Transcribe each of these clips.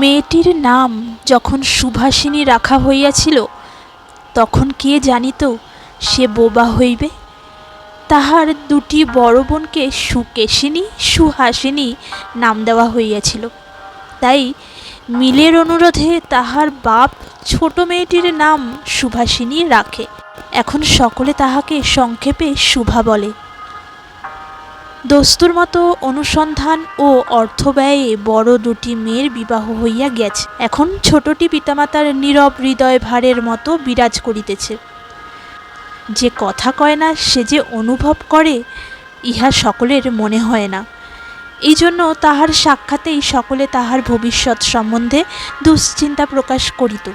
মেয়েটির নাম যখন সুভাষিনী রাখা হইয়াছিল, তখন কে জানিত সে বোবা হইবে? তাহার দুটি বড় বোনকে সুকেশিনী, সুহাসিনী নাম দেওয়া হইয়াছিল। তাই মিলের অনুরোধে তাহার বাপ ছোট মেয়েটির নাম সুভাষিনী রাখে। এখন সকলে তাহাকে সংক্ষেপে শুভা বলে। দস্তুর মতো অনুসন্ধান ও অর্থ ব্যয়ে বড় দুটি মেয়ের বিবাহ হইয়া গেছে। এখন ছোটটি পিতামাতার নীরব হৃদয় ভারের মতো বিরাজ করিতেছে। যে কথা কয় না, সে যে অনুভব করে, ইহা সকলের মনে হয় না। এই জন্য তাহার সাক্ষাতেই সকলে তাহার ভবিষ্যৎ সম্বন্ধে দুশ্চিন্তা প্রকাশ করিত।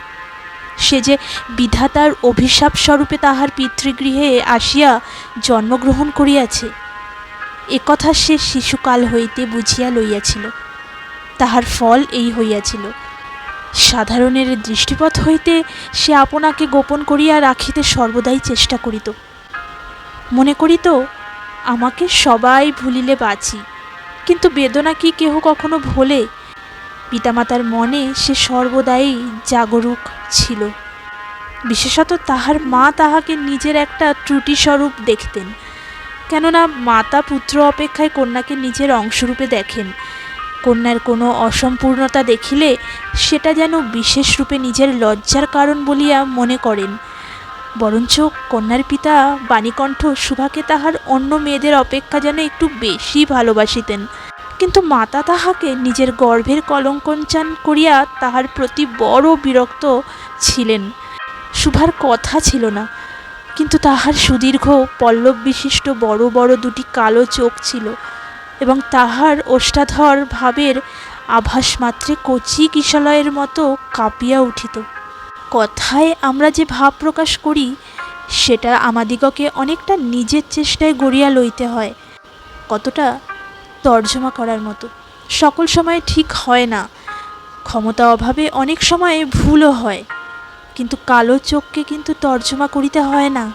সে যে বিধাতার অভিশাপ স্বরূপে তাহার পিতৃগৃহে আসিয়া জন্মগ্রহণ করিয়াছে একথা সে শিশুকাল হইতে বুঝিয়া লইয়াছিল। তাহার ফল এই হইয়াছিল। সাধারণের দৃষ্টিপথ হইতে সে আপনাকে গোপন করিয়া রাখিতে সর্বদাই চেষ্টা করিত। মনে করিত, আমাকে সবাই ভুলিলে বাঁচি, কিন্তু বেদনা কি কেহ কখনো ভোলে? পিতামাতার মনে সে সর্বদাই জাগরুক ছিল। বিশেষত তাহার মা তাহাকে নিজের একটা ত্রুটিস্বরূপ দেখতেন। কেননা মাতা পুত্র অপেক্ষায় কন্যাকে নিজের অংশরূপে দেখেন। কন্যার কোনো অসম্পূর্ণতা দেখিলে সেটা যেন বিশেষ রূপে নিজের লজ্জার কারণ বলিয়া মনে করেন। বরঞ্চ কন্যার পিতা বাণীকণ্ঠ সুভাকে তাহার অন্য মেয়েদের অপেক্ষা যেন একটু বেশি ভালোবাসিতেন। কিন্তু মাতা তাহাকে নিজের গর্ভের কলঙ্কঞ্চান করিয়া তাহার প্রতি বড় বিরক্ত ছিলেন। সুভার কথা ছিল না। কিন্তু তাহার সুদীর্ঘ পল্লব বিশিষ্ট বড় বড় দুটি কালো চোখ ছিল এবং তাহার ওষ্ঠাধর ভাবের আভাস মাত্রে কচি কিশলয়ের মতো কাঁপিয়া উঠিত। কথায় আমরা যে ভাব প্রকাশ করি, সেটা আমাদিগকে অনেকটা নিজের চেষ্টায় গড়িয়া লইতে হয়, কতটা তর্জমা করার মতো। সকল সময় ঠিক হয় না, ক্ষমতা অভাবে অনেক সময় ভুলও হয়। কিন্তু কালো চোখকে কিন্তু তর্জমা করিতে হয় না।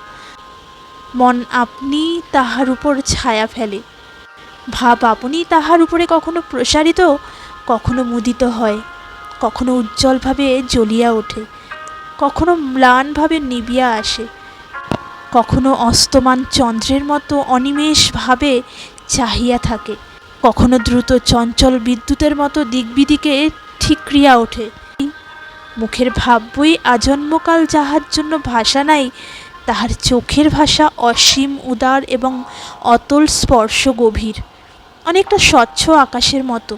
মন আপনি তাহার উপর ছায়া ফেলে। ভাব আপনি তাহার উপরে কখনো প্রসারিত, কখনো মুদিত হয়, কখনো উজ্জ্বলভাবে জ্বলিয়া ওঠে, কখনো ম্লানভাবে নিবিয়া আসে, কখনো অস্তমান চন্দ্রের মতো অনিমেষভাবে চাহিয়া থাকে, কখনো দ্রুত চঞ্চল বিদ্যুতের মতো দিকবিদিকে ঠিকরিয়া ওঠে। মুখের ভাববই আজন্মকাল যাহার জন্য ভাষা নাই, তাহার চোখের ভাষা অসীম, উদার এবং অতল স্পর্শ গভীর, অনেকটা স্বচ্ছ আকাশের মতো,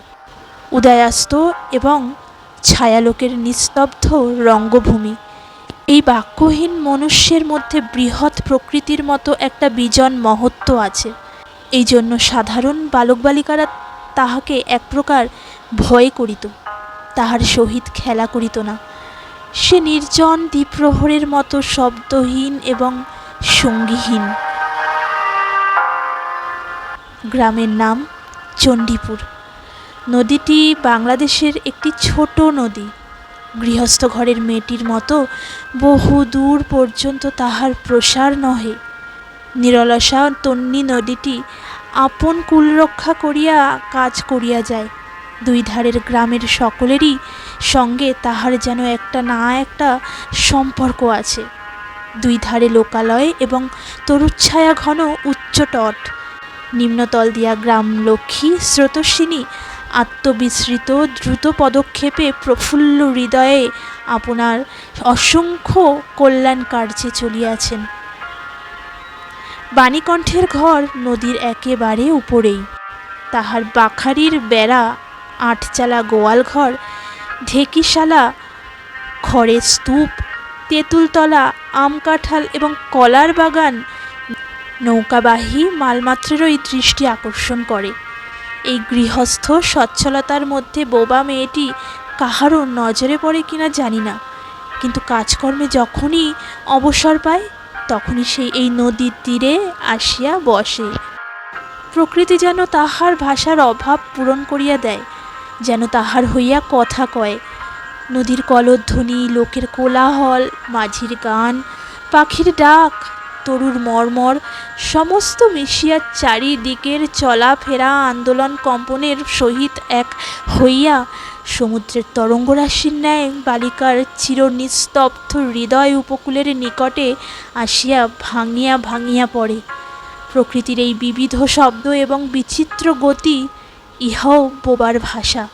উদয়াস্ত এবং ছায়ালোকের নিস্তব্ধ রঙ্গভূমি। এই বাক্যহীন মনুষ্যের মধ্যে বৃহৎ প্রকৃতির মতো একটা বিজন মহত্ব আছে। এই জন্য সাধারণ বালক বালিকারা তাহাকে এক প্রকার ভয় করিত। তাহার সহিত খেলা করিত না। সে নির্জন দ্বীপ্রহরের মতো শব্দহীন এবং সঙ্গীহীন। গ্রামের নাম চণ্ডীপুর। নদীটি বাংলাদেশের একটি ছোট নদী। গৃহস্থ ঘরের মেয়েটির মতো বহু দূর পর্যন্ত তাহার প্রসার নহে। নিরলসা তন্নি নদীটি আপন কুল রক্ষা করিয়া কাজ করিয়া যায়। দুই ধারের গ্রামের সকলেরই সঙ্গে তাহার যেন একটা না একটা সম্পর্ক আছে। দুই ধারে লোকালয় এবং তরুচ্ছায়া ঘন উচ্চ তট। নিম্নতল দিয়া গ্রাম লক্ষ্মী, স্রোতস্বিনী, আত্মবিস্মৃত দ্রুত পদক্ষেপে প্রফুল্ল হৃদয়ে আপনার অসংখ্য কল্যাণ কার্যে চলিয়াছেন। বাণীকণ্ঠের ঘর নদীর একেবারে উপরেই। তাহার বাখারির বেড়া আটচালা গোয়াল ঘর ঢেকিশালা, খড়ের স্তূপ, তেঁতুলতলা আম কাঁঠাল এবং কলার বাগান নৌকাবাহী মালমাত্রেরই দৃষ্টি আকর্ষণ করে। এই গৃহস্থ সচ্ছলতার মধ্যে বোবা মেয়েটি কাহারও নজরে পড়ে কিনা জানি না, কিন্তু কাজকর্মে যখনই অবসর পায়, তখনই সে এই নদীর তীরে আসিয়া বসে। প্রকৃতি যেন তাহার ভাষার অভাব পূরণ করিয়া দেয়। যেন তাহার হইয়া কথা কয়। নদীর কলধ্বনি, লোকের কোলাহল, মাঝির গান, পাখির ডাক, তরুর মর্মর, সমস্ত মিশিয়া চারিদিকের চলাফেরা আন্দোলন কম্পনের সহিত এক হইয়া সমুদ্রের তরঙ্গরাশির ন্যায় বালিকার চিরনিস্তব্ধ হৃদয় উপকূলের নিকটে আসিয়া ভাঙিয়া ভাঙিয়া পড়ে। প্রকৃতির এই বিবিধ শব্দ এবং বিচিত্র গতি ইহাও বোবার ভাষা।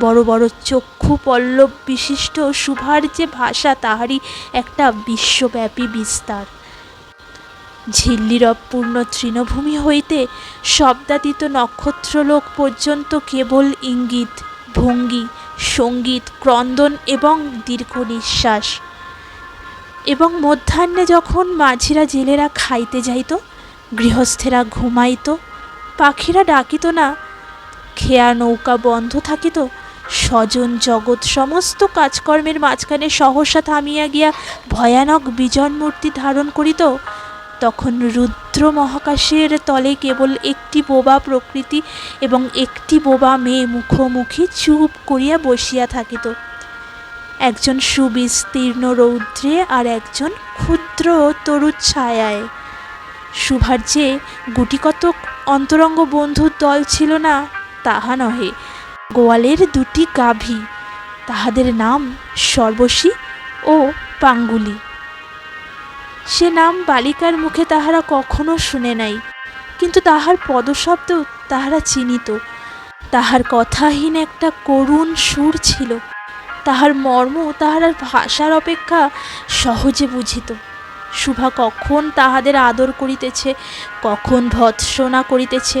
বড় বড় চক্ষু পল্লব বিশিষ্ট সুভার যে ভাষা, তাহারই একটা বিশ্বব্যাপী বিস্তার। ঝিল্লিরবপূর্ণ তৃণভূমি হইতে শব্দাতীত নক্ষত্রলোক পর্যন্ত কেবল ইঙ্গিত, ভঙ্গি, সংগীত, ক্রন্দন এবং দীর্ঘ নিঃশ্বাস। এবং মধ্যাহ্নে যখন মাঝিরা জেলেরা খাইতে যাইত, গৃহস্থেরা ঘুমাইত, পাখিরা ডাকিত না খেয়া নৌকা বন্ধ থাকিত স্বজন জগৎ সমস্ত কাজকর্মের মাঝখানে সহসা থামিয়া গিয়া ভয়ানক বিজন মূর্তি ধারণ করিত, তখন রুদ্র মহাকাশের তলে কেবল একটি বোবা প্রকৃতি এবং একটি বোবা মেয়ে মুখোমুখি চুপ করিয়া বসিয়া থাকিত। একজন সুবিস্তীর্ণ রৌদ্রে আর একজন ক্ষুদ্র তরু ছায়ায়। সুভার যে গুটিকতক অন্তরঙ্গ বন্ধুর দল ছিল না তাহা নহে। গোয়ালের দুটি গাভী, তাহাদের নাম সর্বশী ও পাঙ্গুলি। সে নাম বালিকার মুখে তাহারা কখনো শুনে নাই, কিন্তু তাহার পদশব্দ তাহারা চিনিত। তাহার কথাহীন একটা করুণ সুর ছিল, তাহার মর্ম তাহার ভাষার অপেক্ষা সহজে বুঝিত। শুভা কখন তাহাদের আদর করিতেছে, কখন ভৎসনা করিতেছে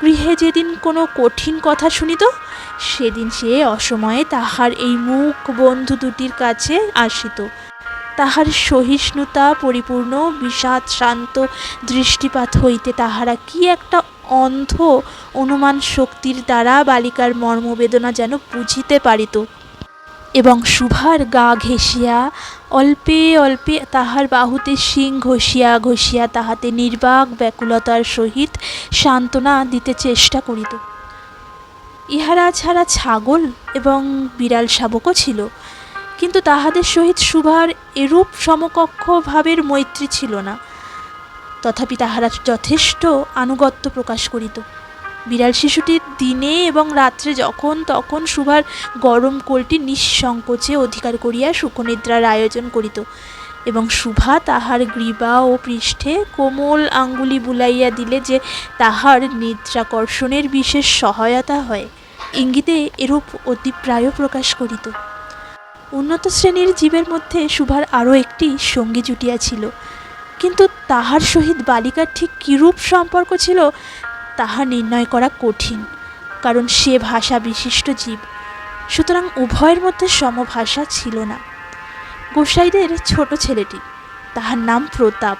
গৃহে যেদিন কোনো কঠিন কথা শুনিত, সেদিন সে অসময়ে তাহার এই মুখ বন্ধু দুটির কাছে আসিত। তাহার সহিষ্ণুতা পরিপূর্ণ, বিষাদ শান্ত দৃষ্টিপাত হইতে তাহারা কি একটা অন্ধ অনুমান শক্তির দ্বারা বালিকার মর্মবেদনা যেন বুঝিতে পারিত। এবং শুভার গা ঘেঁষিয়া অল্পে অল্পে তাহার বাহুতে শিং ঘষিয়া ঘষিয়া তাহাতে নির্বাক ব্যাকুলতার সহিত সান্ত্বনা দিতে চেষ্টা করিত। ইহারা ছাড়া ছাগল এবং বিড়াল শাবকও ছিল, কিন্তু তাহাদের সহিত শুভার এরূপ সমকক্ষ ভাবের মৈত্রী ছিল না। তথাপি তাহারা যথেষ্ট আনুগত্য প্রকাশ করিত। বিড়াল শিশুটি দিনে এবং রাত্রে যখন তখন সুভার গরম কোলটি নিঃসংকোচে অধিকার করিয়া সুখনিদ্রার আয়োজন করিত এবং শুভা তাহার গ্রীবা ও পৃষ্ঠে কোমল আঙ্গুলি বুলাইয়া দিলে যে তাহার নিদ্রাকর্ষণের বিশেষ সহায়তা হয়। ইঙ্গিতে এরূপ অতিপ্রায় প্রকাশ করিত। উন্নত শ্রেণির জীবের মধ্যে শুভার আরও একটি সঙ্গী জুটিয়াছিল কিন্তু তাহার সহিত বালিকার ঠিক কিরূপ সম্পর্ক ছিল তাহা নির্ণয় করা কঠিন, কারণ সে ভাষা বিশিষ্ট জীব। সুতরাং উভয়ের মধ্যে সমভাষা ছিল না। গোসাইদের ছোট ছেলেটি, তাহার নাম প্রতাপ।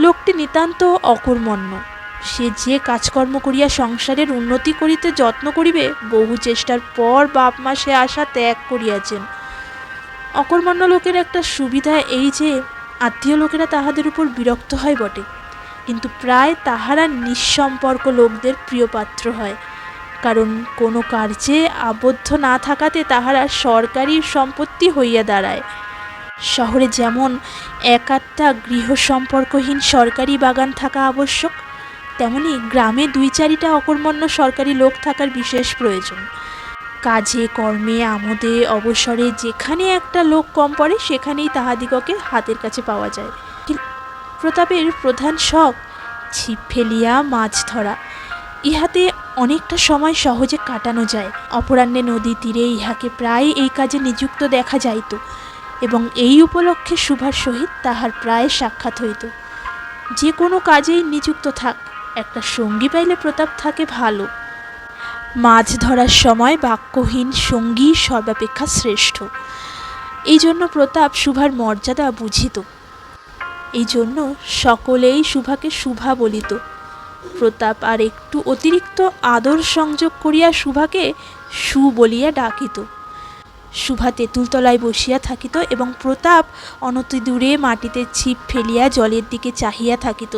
লোকটি নিতান্ত অকর্মণ্য। সে যে কাজকর্ম করিয়া সংসারের উন্নতি করিতে যত্ন করিবে, বহু চেষ্টার পর বাপ মা সে আশা ত্যাগ করিয়াছেন। অকর্মণ্য লোকের একটা সুবিধা এই যে, আত্মীয় লোকেরা তাহাদের উপর বিরক্ত হয় বটে। কিন্তু প্রায় তাহারা নিঃসম্পর্ক লোকদের প্রিয় পাত্র হয়। কারণ কোনো কার্যে আবদ্ধ না থাকাতে তাহারা সরকারি সম্পত্তি হইয়া দাঁড়ায়। শহরে যেমন এক আধটা গৃহ সম্পর্কহীন সরকারি বাগান থাকা আবশ্যক, তেমনি গ্রামে দুই চারিটা অকর্মণ্য সরকারি লোক থাকার বিশেষ প্রয়োজন। কাজে, কর্মে, আমোদে, অবসরে যেখানে একটা লোক কম পড়ে, সেখানেই তাহাদিগকে হাতের কাছে পাওয়া যায়। প্রতাপের প্রধান শখ ছিপ ফেলিয়া মাছ ধরা। ইহাতে অনেকটা সময় সহজে কাটানো যায়। অপরাহ্নে নদী তীরে ইহাকে প্রায় এই কাজে নিযুক্ত দেখা যাইত এবং এই উপলক্ষে শুভার সহিত তাহার প্রায় সাক্ষাৎ হইত। যে কোনো কাজেই নিযুক্ত থাক, একটা সঙ্গী পাইলে প্রতাপ থাকে ভালো। মাছ ধরার সময় বাক্যহীন সঙ্গী সর্বাপেক্ষা শ্রেষ্ঠ। এই জন্য প্রতাপ শুভার মর্যাদা বুঝিত। এই জন্য সকলেই শুভাকে শুভা বলিত। প্রতাপ আর একটু অতিরিক্ত আদর সংযোগ করিয়া শুভাকে সু বলিয়া ডাকিত। শুভা তেঁতুলতলায় বসিয়া থাকিত এবং প্রতাপ অনতি দূরে মাটিতে ছিপ ফেলিয়া জলের দিকে চাহিয়া থাকিত।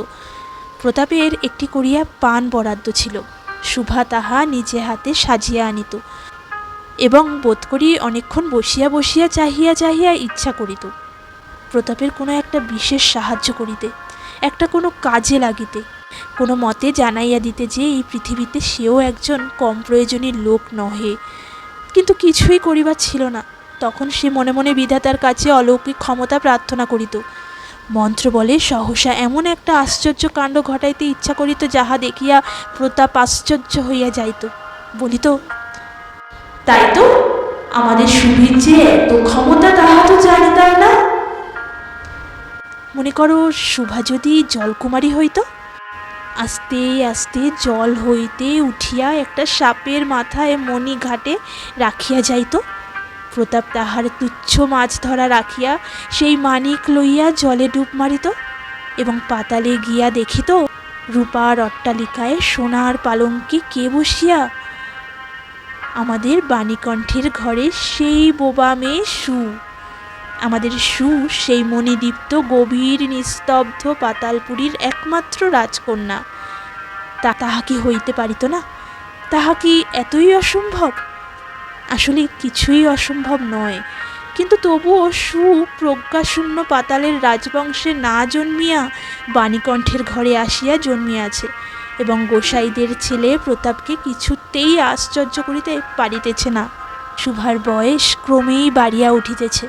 প্রতাপের একটি করিয়া পান বরাদ্দ ছিল। শুভা তাহা নিজে হাতে সাজিয়া আনিত এবং বোধ করি অনেকক্ষণ বসিয়া বসিয়া চাহিয়া চাহিয়া ইচ্ছা করিত। প্রতাপের কোনো একটা বিশেষ সাহায্য করিতে, একটা কোনো কাজে লাগিতে, কোনো মতে জানাইয়া দিতে যে এই পৃথিবীতে সেও একজন কম প্রয়োজনীয় লোক নহে। কিন্তু কিছুই করিবার ছিল না। তখন সে মনে মনে বিধাতার কাছে অলৌকিক ক্ষমতা প্রার্থনা করিত। মন্ত্র বলে, সহসা এমন একটা আশ্চর্য কাণ্ড ঘটাইতে ইচ্ছা করিত যাহা দেখিয়া প্রতাপ আশ্চর্য হইয়া যাইত। বলিত, তাই তো? আমাদের সুবীর যে এত ক্ষমতা তাহা তো জানিতাম না। মনে করো শুভা যদি জলকুমারী হইত? আস্তে আস্তে জল হইতে উঠিয়া একটা সাপের মাথায় মণি ঘাটে রাখিয়া যাইত। প্রতাপ তাহার তুচ্ছ মাছ ধরা রাখিয়া সেই মানিক লইয়া জলে ডুব মারিত এবং পাতালে গিয়া দেখিত রূপার অট্টালিকায় সোনার পালঙ্কে কে বসিয়া? আমাদের বাণীকণ্ঠের ঘরে সেই বোবা মেয়ে সু। আমাদের সু সেই মণিদীপ্ত গভীর নিস্তব্ধ পাতালপুরীর একমাত্র রাজকন্যা। তা, তাহা কি হইতে পারিত না? তাহা কি এতই অসম্ভব? আসলে কিছুই অসম্ভব নয়। কিন্তু তবুও সু প্রজ্ঞাশূন্য পাতালের রাজবংশে না জন্মিয়া বাণীকণ্ঠের ঘরে আসিয়া জন্মিয়াছে এবং গোসাইদের ছেলে প্রতাপকে কিছুতেই আশ্চর্য করিতে পারিতেছে না। সুভার বয়স ক্রমেই বাড়িয়া উঠিতেছে।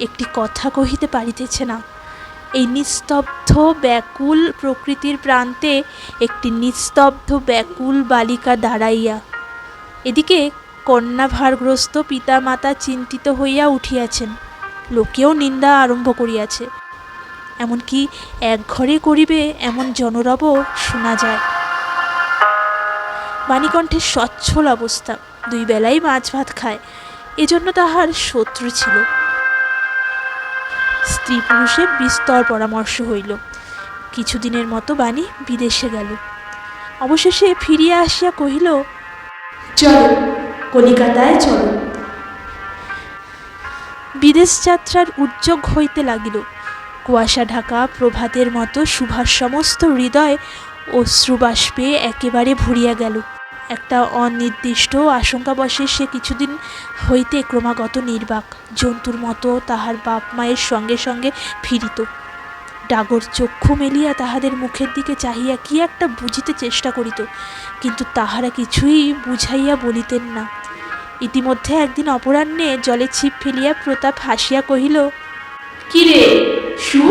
একটি কথা কহিতে পারিতেছে না। এই নিস্তব্ধ ব্যাকুল প্রকৃতির প্রান্তে একটি নিস্তব্ধ ব্যাকুল বালিকা দাঁড়াইয়া। এদিকে কন্যাভারগ্রস্ত পিতামাতা চিন্তিত হইয়া উঠিয়াছেন। লোকেও নিন্দা আরম্ভ করিয়াছে। এমনকি এক ঘরে করিবে এমন জনরবও শোনা যায়। বাণীকণ্ঠের সচ্ছল অবস্থা। দুই বেলাই মাছ ভাত খায়। এজন্য তাহার শত্রু ছিল। স্ত্রী পুরুষে বিস্তর পরামর্শ হইল। কিছুদিনের মতো বাণী বিদেশে গেল। অবশেষে ফিরিয়া আসিয়া কহিল, চলো, কলিকাতায় চলো। বিদেশ যাত্রার উদ্যোগ হইতে লাগিল। কুয়াশা ঢাকা, প্রভাতের মতো সুভাষ সমস্ত হৃদয় অশ্রুবাষ্পে একেবারে ভরিয়া গেল। একটা অনির্দিষ্ট আশঙ্কাবশে সে কিছুদিন হইতে ক্রমাগত নির্বাক। জন্তুর মতো তাহার বাপ মায়ের সঙ্গে সঙ্গে ফিরিত। ডাগর চক্ষু মেলিয়া তাহাদের মুখের দিকে চাহিয়া কি একটা বুঝিতে চেষ্টা করিত, কিন্তু তাহারা কিছুই বুঝাইয়া বলিতেন না। ইতিমধ্যে একদিন অপরাহ্নে জলে ছিপ ফেলিয়া প্রতাপ হাসিয়া কহিল কি রে সু,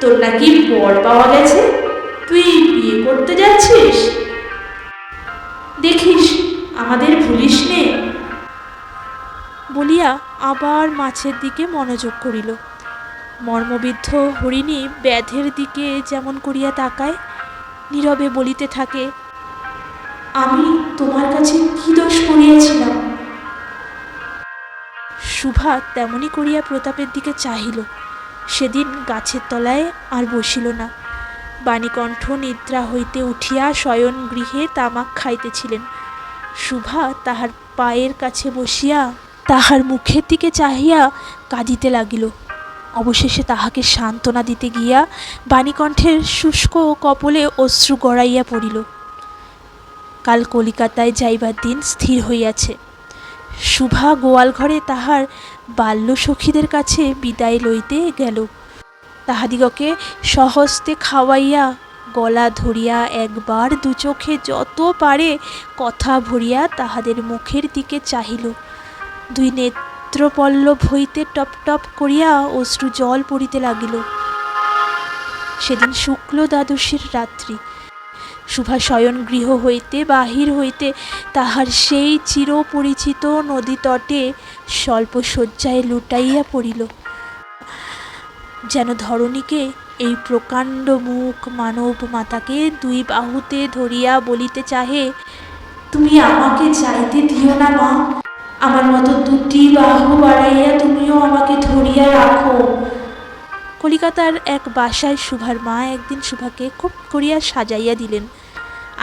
তোর নাকি বর পাওয়া গেছে? তুই বিয়ে করতে যাচ্ছিস? দেখিস, আমাদের ভুলিস নে। বলিয়া আবার মাছের দিকে মনোযোগ করিল। মর্মবিদ্ধ হরিণী ব্যাধের দিকে যেমন করিয়া তাকায়, নীরবে বলিতে থাকে, আমি তোমার কাছে কি দোষ করিয়াছিলাম? সুভা তেমনি করিয়া প্রতাপের দিকে চাহিল। সেদিন গাছের তলায় আর বসিল না। বাণীকণ্ঠ নিদ্রা হইতে উঠিয়া শয়ন গৃহে তামাক খাইতেছিলেন। শুভা তাহার পায়ের কাছে বসিয়া তাহার মুখের দিকে চাহিয়া কাঁদিতে লাগিল। অবশেষে তাহাকে সান্ত্বনা দিতে গিয়া বাণীকণ্ঠের শুষ্ক কপলে অশ্রু গড়াইয়া পড়িল। কাল কলিকাতায় যাইবার দিন স্থির হইয়াছে। শুভা গোয়াল ঘরে তাহার বাল্য সখীদের কাছে বিদায় লইতে গেল। তাহাদিগকে সহস্তে খাওয়াইয়া গলা ধরিয়া একবার দু চোখে যত পারে কথা ভরিয়া তাহাদের মুখের দিকে চাহিল। দুই নেত্রপল্লব হইতে টপ টপ করিয়া অশ্রু জল পড়িতে লাগিল। সেদিন শুক্ল দ্বাদশীর রাত্রি। শুভা শয়ন গৃহ হইতে বাহির হইতে তাহার সেই চিরপরিচিত নদী তটে স্বল্প শয্যায় লুটাইয়া পড়িল। যেন ধরণীকে এই প্রকাণ্ড মুখ মানব মাতাকে দুই বাহুতে ধরিয়া বলিতে চাহে, তুমি আমাকে চাইতে দিও না মা। আমার মতো দুটি বাহু বাড়াইয়া তুমিও আমাকে ধরিয়া রাখো। কলিকাতার এক বাসায় শুভার মা একদিন শুভাকে খুব করিয়া সাজাইয়া দিলেন।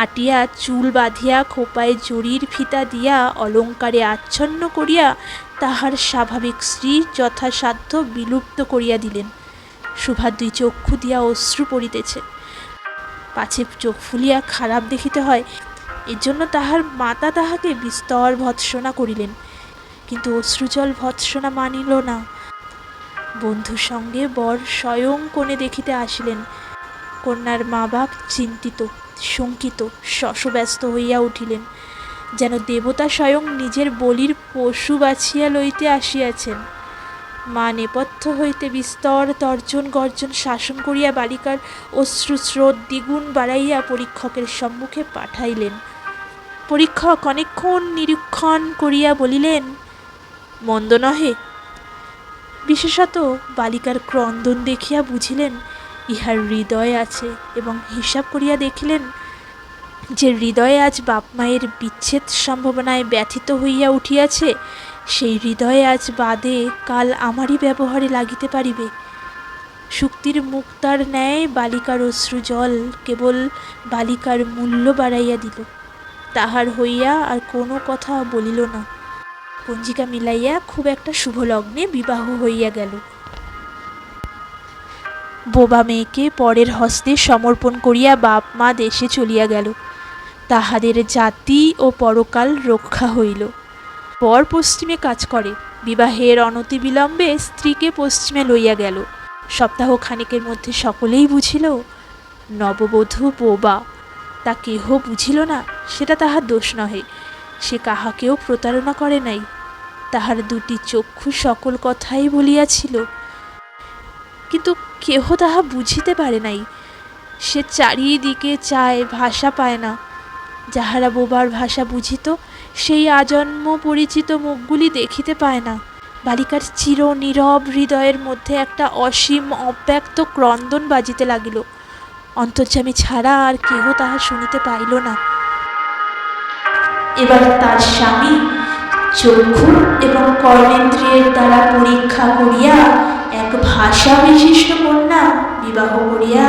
আটিয়া চুল বাঁধিয়া খোপায় জরির ফিতা দিয়া অলঙ্কারে আচ্ছন্ন করিয়া তাহার স্বাভাবিক স্ত্রী যথাসাধ্য বিলুপ্ত করিয়া দিলেন। শুভার দুই চক্ষু দিয়া অশ্রু পড়িতেছে। পাছে চোখ ফুলিয়া খারাপ দেখিতে হয় এর জন্য তাহার মাতা তাহাকে বিস্তর ভৎসনা করিলেন। কিন্তু অশ্রুজল ভৎসনা মানিল না। বন্ধুর সঙ্গে বর স্বয়ং কোণে দেখিতে আসিলেন। কন্যার মা বাপ চিন্তিত, শঙ্কিত, শশব্যস্ত হইয়া উঠিলেন। যেন দেবতা স্বয়ং নিজের বলির পশু বাছিয়া লইতে আসিয়াছেন। মা নেপথ্য হইতে বিস্তর, তর্জন গর্জন শাসন করিয়া বালিকার অশ্রু স্রোত দ্বিগুণ বাড়াইয়া পরীক্ষকের সম্মুখে পাঠাইলেন। পরীক্ষক অনেকক্ষণ নিরীক্ষণ করিয়া বলিলেন, মন্দ নহে। বিশেষত বালিকার ক্রন্দন দেখিয়া বুঝিলেন, ইহার হৃদয় আছে এবং হিসাব করিয়া দেখিলেন, যে হৃদয়ে আজ বাপ মায়ের বিচ্ছেদ সম্ভাবনায় ব্যথিত হইয়া উঠিয়াছে সেই হৃদয়ে আজ বাদে কাল আমারই ব্যবহারে লাগিতে পারিবে। শুক্তির মুক্তার ন্যায় বালিকার অশ্রু জল কেবল বালিকার মূল্য বাড়াইয়া দিল। তাহার হইয়া আর কোনো কথা বলিল না। পঞ্জিকা মিলাইয়া খুব একটা শুভ লগ্নে বিবাহ হইয়া গেল। বোবা মেয়েকে পরের হস্তে সমর্পণ করিয়া বাপ মা দেশে চলিয়া গেল। তাহাদের জাতি ও পরকাল রক্ষা হইল। পর পশ্চিমে কাজ করে। বিবাহের অনতিবিলম্বে স্ত্রীকে পশ্চিমে লইয়া গেল। সপ্তাহ খানিকের মধ্যে সকলেই বুঝিল, নববধূ বোবা। তা কেহ বুঝিল না, সেটা তাহার দোষ নহে। সে কাহাকেও প্রতারণা করে নাই। তাহার দুটি চক্ষু সকল কথাই বলিয়াছিল। কিন্তু কেহ তাহা বুঝিতে পারে নাই। সে চারিদিকে চায়, ভাষা পায় না। যাহারা বোবার ভাষা বুঝিত সেই আজন্ম পরিচিত মুখগুলি দেখিতে পায় না। বালিকার চির নীরব হৃদয়ের মধ্যে একটা অসীম অব্যক্ত ক্রন্দন বাজিতে লাগিল। অন্তর্যামী ছাড়া আর কেহ তাহা শুনিতে পাইল না। এবার তার স্বামী চক্ষু এবং কর্মেন্দ্রিয়ের দ্বারা পরীক্ষা করিয়া এক ভাষা বিশিষ্ট কন্যা বিবাহ করিয়া